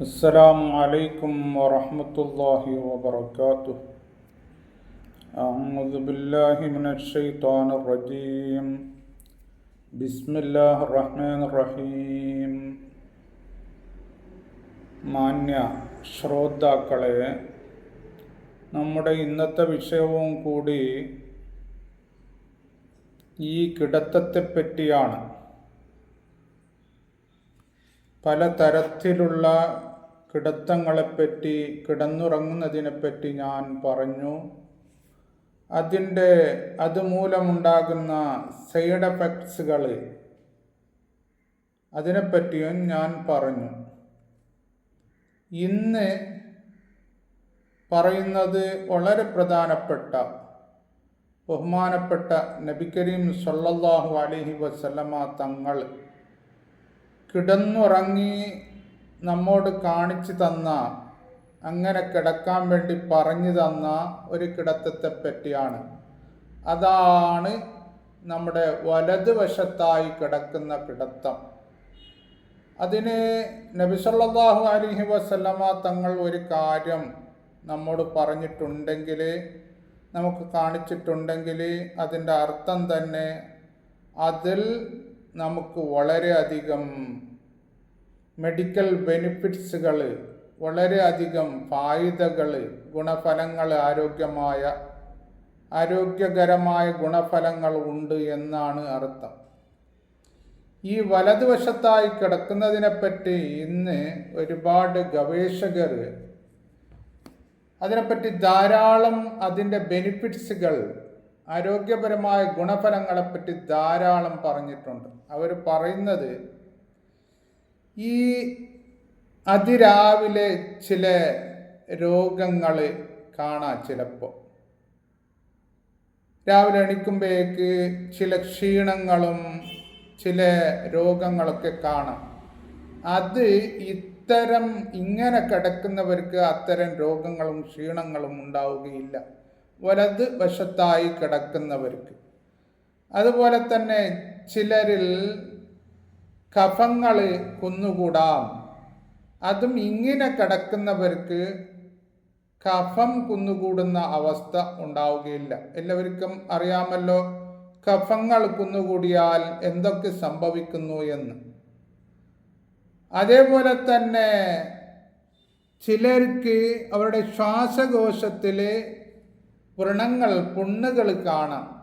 السلام عليكم ورحمة الله وبركاته أعوذ بالله من الشيطان الرجيم بسم الله الرحمن الرحيم മാന്യ ശ്രോതാക്കളെ നമ്മുടെ ഇന്നത്തെ വിഷയവും കൂടി ഈ കിടത്തത്തെ പറ്റിയാണ് പലതരത്തിലുള്ള കിടത്തങ്ങളെപ്പറ്റി കിടന്നുറങ്ങുന്നതിനെപ്പറ്റി ഞാൻ പറഞ്ഞു. അതിന്റെ അതുമൂലമുണ്ടാകുന്ന സൈഡ് എഫക്ട്സുകൾ അതിനെപ്പറ്റിയും ഞാൻ പറഞ്ഞു. ഇന്ന് പറയുന്നത് വളരെ പ്രധാനപ്പെട്ട ബഹുമാനപ്പെട്ട നബി കരീം സല്ലല്ലാഹു അലൈഹി വസല്ലമ തങ്ങൾ കിടന്നുറങ്ങി നമ്മോട് കാണിച്ചു തന്ന അങ്ങനെ കിടക്കാൻ വേണ്ടി പറഞ്ഞു തന്ന ഒരു കിടത്തത്തെ പറ്റിയാണ്. അതാണ് നമ്മുടെ വലതുവശത്തായി കിടക്കുന്ന കിടത്തം. അതിന് നബിസല്ലാഹു അലഹി വസ്ലമ തങ്ങൾ ഒരു കാര്യം നമ്മോട് പറഞ്ഞിട്ടുണ്ടെങ്കിൽ നമുക്ക് കാണിച്ചിട്ടുണ്ടെങ്കിൽ അതിന്റെ അർത്ഥം തന്നെ അതിൽ നമുക്ക് വളരെയധികം മെഡിക്കൽ ബെനിഫിറ്റ്സുകൾ വളരെയധികം ഫായിദകൾ ഗുണഫലങ്ങൾ ആരോഗ്യമായ ആരോഗ്യകരമായ ഗുണഫലങ്ങൾ ഉണ്ട് എന്നാണ് അർത്ഥം. ഈ വലതുവശത്തായി കിടക്കുന്നതിനെപ്പറ്റി ഇന്ന് ഒരുപാട് ഗവേഷകർ അതിനെപ്പറ്റി ധാരാളം അതിന്റെ ബെനിഫിറ്റ്സുകൾ ആരോഗ്യപരമായ ഗുണഫലങ്ങളെപ്പറ്റി ധാരാളം പറഞ്ഞിട്ടുണ്ട്. അവർ പറയുന്നത് ഈ അതിരാവിലെ ചില രോഗങ്ങൾ കാണാം ചിലപ്പോൾ രാവിലെ എണിക്കുമ്പോഴേക്ക് ചില ക്ഷീണങ്ങളും ചില രോഗങ്ങളൊക്കെ കാണാം. അത് ഇത്തരം ഇങ്ങനെ കിടക്കുന്നവർക്ക് അത്തരം രോഗങ്ങളും ക്ഷീണങ്ങളും ഉണ്ടാവുകയില്ല. വലത് വശത്തായി കിടക്കുന്നവർക്ക്. അതുപോലെ തന്നെ ചിലരിൽ കഫങ്ങൾ കുന്നുകൂടാം. അതും ഇങ്ങനെ കിടക്കുന്നവർക്ക് കഫം കുന്നുകൂടുന്ന അവസ്ഥ ഉണ്ടാവുകയില്ല. എല്ലാവർക്കും അറിയാമല്ലോ കഫങ്ങൾ കുന്നുകൂടിയാൽ എന്തൊക്കെ സംഭവിക്കുന്നു എന്ന്. അതേപോലെ തന്നെ ചിലർക്ക് അവരുടെ ശ്വാസകോശത്തിലെ വ്രണങ്ങൾ പുണ്ണുകൾ കാണാം.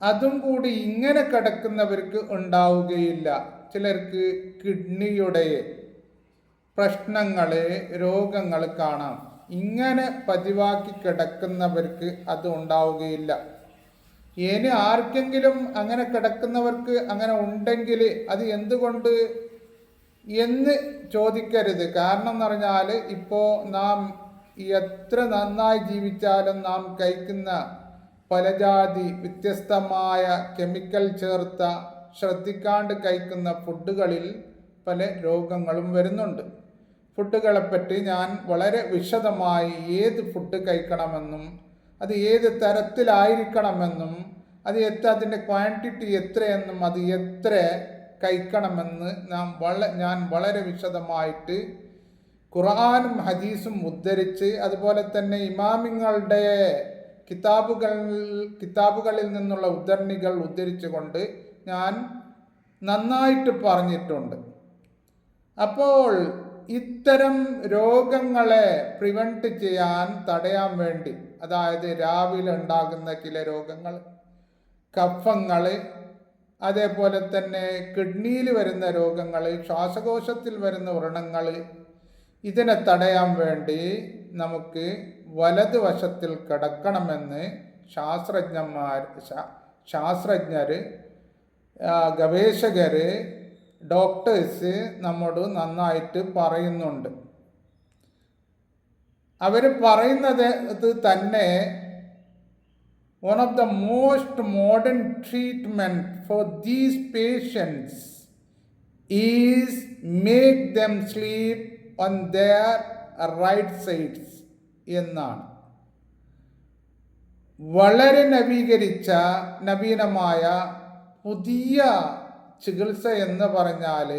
അതും കൂടി ഇങ്ങനെ കിടക്കുന്നവർക്ക് ഉണ്ടാവുകയില്ല. ചിലർക്ക് കിഡ്നിയുടെ പ്രശ്നങ്ങൾ രോഗങ്ങൾ കാണാം. ഇങ്ങനെ പതിവാക്കി കിടക്കുന്നവർക്ക് അത് ഉണ്ടാവുകയില്ല. ഇനി ആർക്കെങ്കിലും അങ്ങനെ കിടക്കുന്നവർക്ക് അങ്ങനെ ഉണ്ടെങ്കിൽ അത് എന്തുകൊണ്ട് എന്ന് ചോദിക്കരുത്. കാരണം എന്ന് പറഞ്ഞാൽ ഇപ്പോൾ നാം എത്ര നന്നായി ജീവിച്ചാലും നാം കഴിക്കുന്ന പലജാതി വ്യത്യസ്തമായ കെമിക്കൽ ചേർത്ത ശ്രദ്ധിക്കാണ്ട് കഴിക്കുന്ന ഫുഡുകളിൽ പല രോഗങ്ങളും വരുന്നുണ്ട്. ഫുഡുകളെപ്പറ്റി ഞാൻ വളരെ വിശദമായി ഏത് ഫുഡ് കഴിക്കണമെന്നും അത് ഏത് തരത്തിലായിരിക്കണമെന്നും അത് എത്ര അതിന്റെ ക്വാണ്ടിറ്റി എത്രയെന്നും അത് എത്ര കഴിക്കണമെന്ന് നാം വള ഞാൻ വളരെ വിശദമായിട്ട് ഖുർആാനും ഹദീസും ഉദ്ധരിച്ച് അതുപോലെ തന്നെ ഇമാമിങ്ങളുടെ കിതാബുകൾ കിതാബുകളിൽ നിന്നുള്ള ഉദ്ധരണികൾ ഉദ്ധരിച്ചുകൊണ്ട് ഞാൻ നന്നായിട്ട് പറഞ്ഞിട്ടുണ്ട്. അപ്പോൾ ഇത്തരം രോഗങ്ങളെ പ്രിവെന്റ് ചെയ്യാൻ തടയാൻ വേണ്ടി അതായത് രാവിലെ ഉണ്ടാകുന്ന ചില രോഗങ്ങൾ കഫങ്ങൾ അതേപോലെ തന്നെ കിഡ്നിയിൽ വരുന്ന രോഗങ്ങൾ ശ്വാസകോശത്തിൽ വരുന്ന വ്രണങ്ങൾ ഇതിനെ തടയാൻ വേണ്ടി നമുക്ക് വലതുവശത്തിൽ കിടക്കണമെന്ന് ശാസ്ത്രജ്ഞന്മാർ ശാസ്ത്രജ്ഞർ ഗവേഷകർ ഡോക്ടേഴ്സ് നമ്മോട് നന്നായിട്ട് പറയുന്നുണ്ട്. അവർ പറയുന്നത് ഇത് തന്നെ one of the most modern treatment for these patients is make them sleep on their right sides എന്നാണ്. വളരെ നവീകരിച്ച നവീനമായ പുതിയ ചികിത്സ എന്ന് പറഞ്ഞാൽ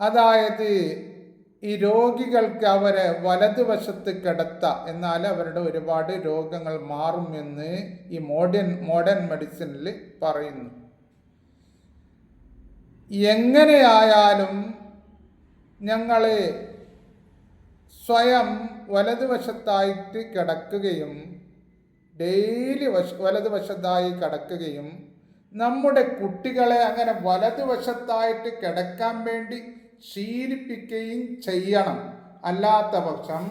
അതായത് ഈ രോഗികൾക്ക് അവരെ വലതുവശത്ത് കിടത്ത എന്നാൽ അവരുടെ ഒരുപാട് രോഗങ്ങൾ മാറുമെന്ന് ഈ മോഡേൺ മോഡേൺ മെഡിസിനിൽ പറയുന്നു. എങ്ങനെയായാലും ഞങ്ങൾ സ്വയം വലതുവശത്തായിട്ട് കിടക്കുകയും ഡെയിലി വശ വലതുവശത്തായി കിടക്കുകയും നമ്മുടെ കുട്ടികളെ അങ്ങനെ വലതുവശത്തായിട്ട് കിടക്കാൻ വേണ്ടി ശീലിപ്പിക്കുകയും ചെയ്യണം. അല്ലാത്ത പക്ഷം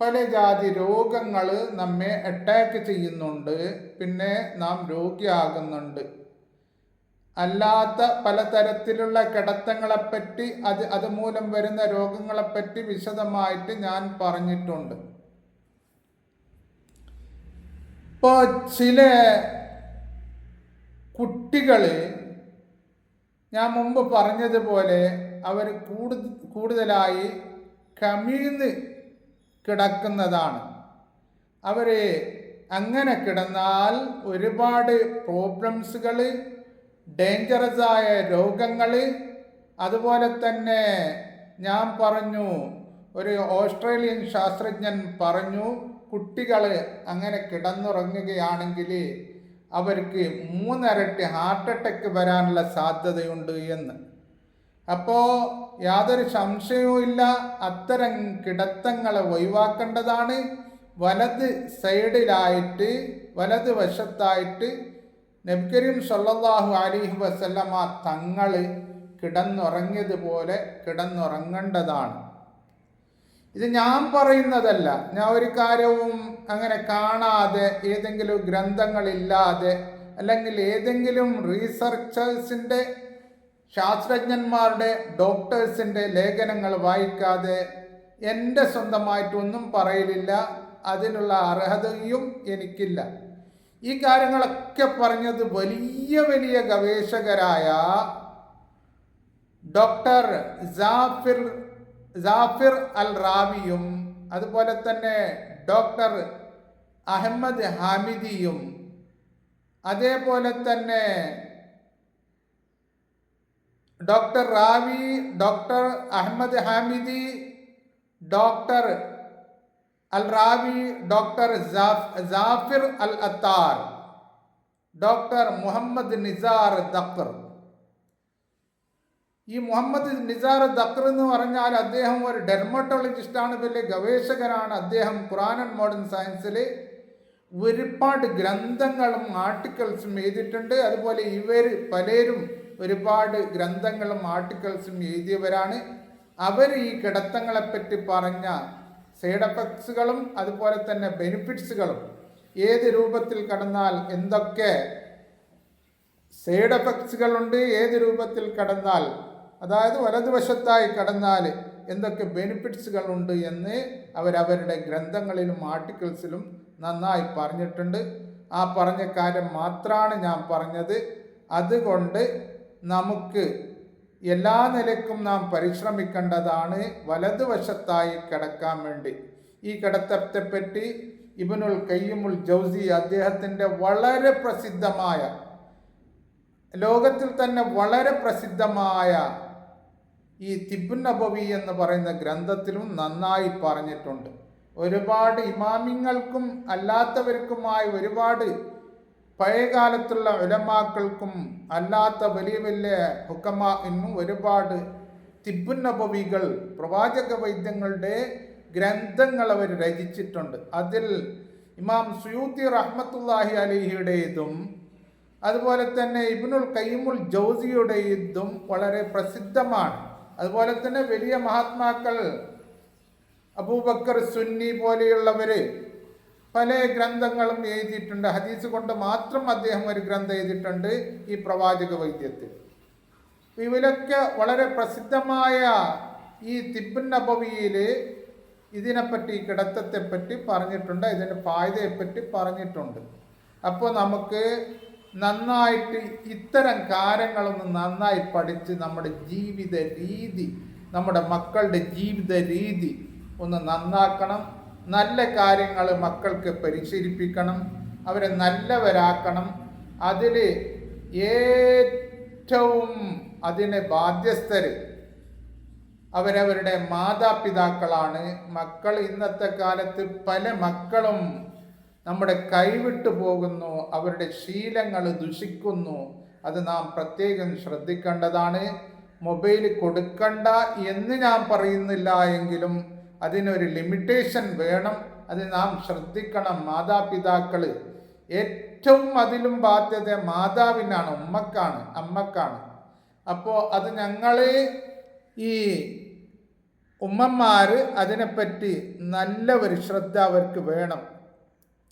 പല ജാതി രോഗങ്ങൾ നമ്മെ അറ്റാക്ക് ചെയ്യുന്നുണ്ട്. പിന്നെ നാം രോഗിയാകുന്നുണ്ട്. അല്ലാത്ത പലതരത്തിലുള്ള കിടത്തങ്ങളെപ്പറ്റി അത് അതുമൂലം വരുന്ന രോഗങ്ങളെപ്പറ്റി വിശദമായിട്ട് ഞാൻ പറഞ്ഞിട്ടുണ്ട്. ഇപ്പോൾ ചില കുട്ടികൾ ഞാൻ മുമ്പ് പറഞ്ഞതുപോലെ അവർ കൂടുതൽ കൂടുതലായി കമിഴ്ന്ന് കിടക്കുന്നതാണ്. അവർ അങ്ങനെ കിടന്നാൽ ഒരുപാട് പ്രോബ്ലംസുകൾ ഡേഞ്ചറസ് ആയ രോഗങ്ങൾ അതുപോലെ തന്നെ ഞാൻ പറഞ്ഞു ഒരു ഓസ്ട്രേലിയൻ ശാസ്ത്രജ്ഞൻ പറഞ്ഞു കുട്ടികൾ അങ്ങനെ കിടന്നുറങ്ങുകയാണെങ്കിൽ അവർക്ക് മൂന്നരട്ടി ഹാർട്ട് അറ്റാക്ക് വരാനുള്ള സാധ്യതയുണ്ട് എന്ന്. അപ്പോൾ യാതൊരു സംശയവും ഇല്ല അത്തരം കിടത്തങ്ങളെ ഒഴിവാക്കേണ്ടതാണ്. വലത് സൈഡിലായിട്ട് വലത് വശത്തായിട്ട് നബ്കരീം സല്ലല്ലാഹു അലിഹി വസല്ലമ തങ്ങൾ കിടന്നുറങ്ങിയതുപോലെ കിടന്നുറങ്ങേണ്ടതാണ്. ഇത് ഞാൻ പറയുന്നതല്ല. ഞാൻ ഒരു കാര്യവും അങ്ങനെ കാണാതെ ഏതെങ്കിലും ഗ്രന്ഥങ്ങളില്ലാതെ അല്ലെങ്കിൽ ഏതെങ്കിലും റീസർച്ചേഴ്സിന്റെ ശാസ്ത്രജ്ഞന്മാരുടെ ഡോക്ടേഴ്സിന്റെ ലേഖനങ്ങൾ വായിക്കാതെ എന്റെ സ്വന്തമായിട്ടൊന്നും പറയലില്ല. അതിനുള്ള അർഹതയും എനിക്കില്ല. ഈ കാര്യങ്ങളൊക്കെ പറഞ്ഞത് വലിയ വലിയ ഗവേഷകരായ ഡോക്ടർ ജാഫിർ ജാഫിർ അൽ റാവിയും അതുപോലെ തന്നെ ഡോക്ടർ അഹമ്മദ് ഹാമിദിയും അതേപോലെ തന്നെ doctor Rawi doctor Ahmed Hamidi doctor Al Rawi doctor Jafir Al Attar doctor Muhammad Nisar Dakkar ഈ മുഹമ്മദ് നിസാർ ദക്കർ എന്ന് പറഞ്ഞാൽ അദ്ദേഹം ഒരു ഡെർമറ്റോളജിസ്റ്റാണ് വലിയ ഗവേഷകനാണ്. അദ്ദേഹം ഖുറാൻ ആൻഡ് മോഡേൺ സയൻസിലെ ഒരുപാട് ഗ്രന്ഥങ്ങളും ആർട്ടിക്കിൾസും എഴുതിയിട്ടുണ്ട്. അതുപോലെ ഇവർ പലരും ഒരുപാട് ഗ്രന്ഥങ്ങളും ആർട്ടിക്കിൾസും എഴുതിയവരാണ്. അവർ ഈ കിടത്തങ്ങളെപ്പറ്റി പറഞ്ഞ സൈഡ് എഫക്ട്സുകളും അതുപോലെ തന്നെ ബെനിഫിറ്റ്സുകളും ഏത് രൂപത്തിൽ കടന്നാൽ എന്തൊക്കെ സൈഡ് എഫക്ട്സുകളുണ്ട് ഏത് രൂപത്തിൽ കടന്നാൽ അതായത് വലതുവശത്തായി കടന്നാൽ എന്തൊക്കെ ബെനിഫിറ്റ്സുകളുണ്ട് എന്ന് അവരവരുടെ ഗ്രന്ഥങ്ങളിലും ആർട്ടിക്കിൾസിലും നന്നായി പറഞ്ഞിട്ടുണ്ട്. ആ പറഞ്ഞ കാര്യം മാത്രമാണ് ഞാൻ പറഞ്ഞത്. അതുകൊണ്ട് നമുക്ക് എല്ലാ നിലക്കും നാം പരിശ്രമിക്കേണ്ടതാണ് വലതുവശത്തായി കിടക്കാൻ വേണ്ടി. ഈ കിടത്തത്തെപ്പറ്റി ഇബനുൽ കയ്യമുൽ ജൗസി അദ്ദേഹത്തിന്റെ വളരെ പ്രസിദ്ധമായ ലോകത്തിൽ തന്നെ വളരെ പ്രസിദ്ധമായ ഈ തിബുനബവി എന്ന് പറയുന്ന ഗ്രന്ഥത്തിലും നന്നായി പറഞ്ഞിട്ടുണ്ട്. ഒരുപാട് ഇമാമിങ്ങൾക്കും അല്ലാത്തവർക്കുമായി ഒരുപാട് പഴയകാലത്തുള്ള ഉലമാക്കൾക്കും അല്ലാത്ത വലിയ വലിയ ഹുക്കമ എന്നും ഒരുപാട് തിബുന്നപവികൾ പ്രവാചക വൈദ്യങ്ങളുടെ ഗ്രന്ഥങ്ങൾ അവർ രചിച്ചിട്ടുണ്ട്. അതിൽ ഇമാം സുയൂത്തി റഹ്മത്തുല്ലാഹി അലിഹിയുടേതും അതുപോലെ തന്നെ ഇബ്നുൽ കയ്യിമുൽ ജൗസിയുടേതും വളരെ പ്രസിദ്ധമാണ്. അതുപോലെ തന്നെ വലിയ മഹാത്മാക്കൾ അബൂബക്കർ സുന്നി പോലെയുള്ളവർ പല ഗ്രന്ഥങ്ങളും എഴുതിയിട്ടുണ്ട്. ഹദീസ് കൊണ്ട് മാത്രം അദ്ദേഹം ഒരു ഗ്രന്ഥം എഴുതിയിട്ടുണ്ട് ഈ പ്രവാചക വൈദ്യത്തിൽ. ഇവരൊക്കെ വളരെ പ്രസിദ്ധമായ ഈ തിബുൻ നബവിയിൽ ഇതിനെപ്പറ്റി കിടത്തത്തെപ്പറ്റി പറഞ്ഞിട്ടുണ്ട്. ഇതിന്റെ ഫായതയെപ്പറ്റി പറഞ്ഞിട്ടുണ്ട്. അപ്പോൾ നമുക്ക് നന്നായിട്ട് ഇത്തരം കാര്യങ്ങളൊന്ന് നന്നായി പഠിച്ച് നമ്മുടെ ജീവിത രീതി നമ്മുടെ മക്കളുടെ ജീവിത രീതി ഒന്ന് നന്നാക്കണം. നല്ല കാര്യങ്ങൾ മക്കൾക്ക് പരിശീലിപ്പിക്കണം അവരെ നല്ലവരാക്കണം. അതിൽ ഏറ്റവും അതിനെ ബാധ്യസ്ഥർ അവരവരുടെ മാതാപിതാക്കളാണ്. മക്കൾ ഇന്നത്തെ കാലത്ത് പല മക്കളും നമ്മുടെ കൈവിട്ടു പോകുന്നു അവരുടെ ശീലങ്ങൾ ദുഷിക്കുന്നു. അത് നാം പ്രത്യേകം ശ്രദ്ധിക്കേണ്ടതാണ്. മൊബൈൽ കൊടുക്കണ്ട എന്ന് ഞാൻ പറയുന്നില്ല എങ്കിലും അതിനൊരു ലിമിറ്റേഷൻ വേണം. അത് നാം ശ്രദ്ധിക്കണം മാതാപിതാക്കൾ ഏറ്റവും അതിലും ബാധ്യത മാതാവിനാണ് ഉമ്മക്കാണ് അമ്മക്കാണ്. അപ്പോൾ അത് ഞങ്ങളെ ഈ ഉമ്മമാർ അതിനെപ്പറ്റി നല്ല ഒരു ശ്രദ്ധ അവർക്ക് വേണം.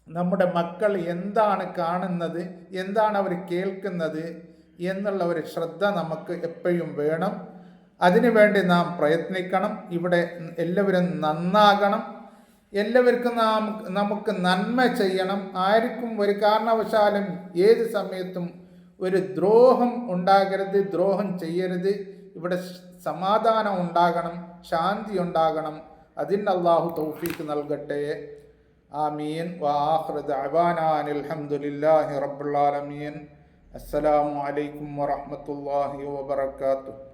നമ്മുടെ മക്കൾ എന്താണ് കാണുന്നത് എന്താണ് അവർ കേൾക്കുന്നത് എന്നുള്ള ഒരു ശ്രദ്ധ നമുക്ക് എപ്പോഴും വേണം. അതിനുവേണ്ടി നാം പ്രയത്നിക്കണം. ഇവിടെ എല്ലാവരും നന്നാകണം. എല്ലാവർക്കും നാം നമുക്ക് നന്മ ചെയ്യണം. ആർക്കും ഒരു കാരണവശാലും ഏത് സമയത്തും ഒരു ദ്രോഹം ഉണ്ടാകരുത് ദ്രോഹം ചെയ്യരുത്. ഇവിടെ സമാധാനം ഉണ്ടാകണം ശാന്തി ഉണ്ടാകണം. അതിന് അള്ളാഹു തൗഫീക്ക് നൽകട്ടെ. ആമീൻ. വാഹൃദ് അബാനാൻ അലഹമുല്ലാഹി റബ്ബുലാലമീൻ അസ്സലാമു അലൈക്കും വബറകാതുഹു.